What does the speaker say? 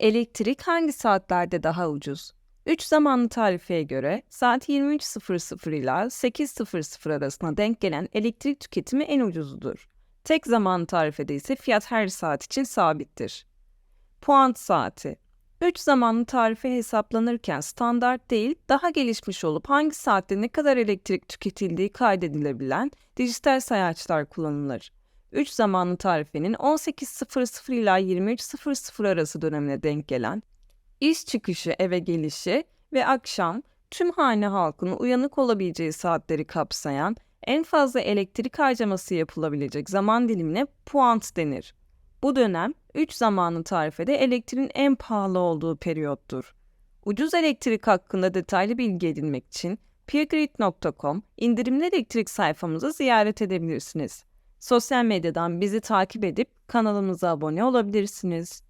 Elektrik hangi saatlerde daha ucuz? 3 zamanlı tarifeye göre saat 23.00 ile 8.00 arasında denk gelen elektrik tüketimi en ucuzudur. Tek zamanlı tarifede ise fiyat her saat için sabittir. Puant saati 3 zamanlı tarife hesaplanırken standart değil, daha gelişmiş olup hangi saatte ne kadar elektrik tüketildiği kaydedilebilen dijital sayaçlar kullanılır. 3 zamanlı tarifenin 18.00 ila 23.00 arası dönemine denk gelen iş çıkışı eve gelişi ve akşam tüm hane halkının uyanık olabileceği saatleri kapsayan en fazla elektrik harcaması yapılabilecek zaman dilimine puant denir. Bu dönem 3 zamanlı tarifede elektriğin en pahalı olduğu periyottur. Ucuz elektrik hakkında detaylı bilgi edinmek için peergrid.com indirimli elektrik sayfamızı ziyaret edebilirsiniz. Sosyal medyadan bizi takip edip kanalımıza abone olabilirsiniz.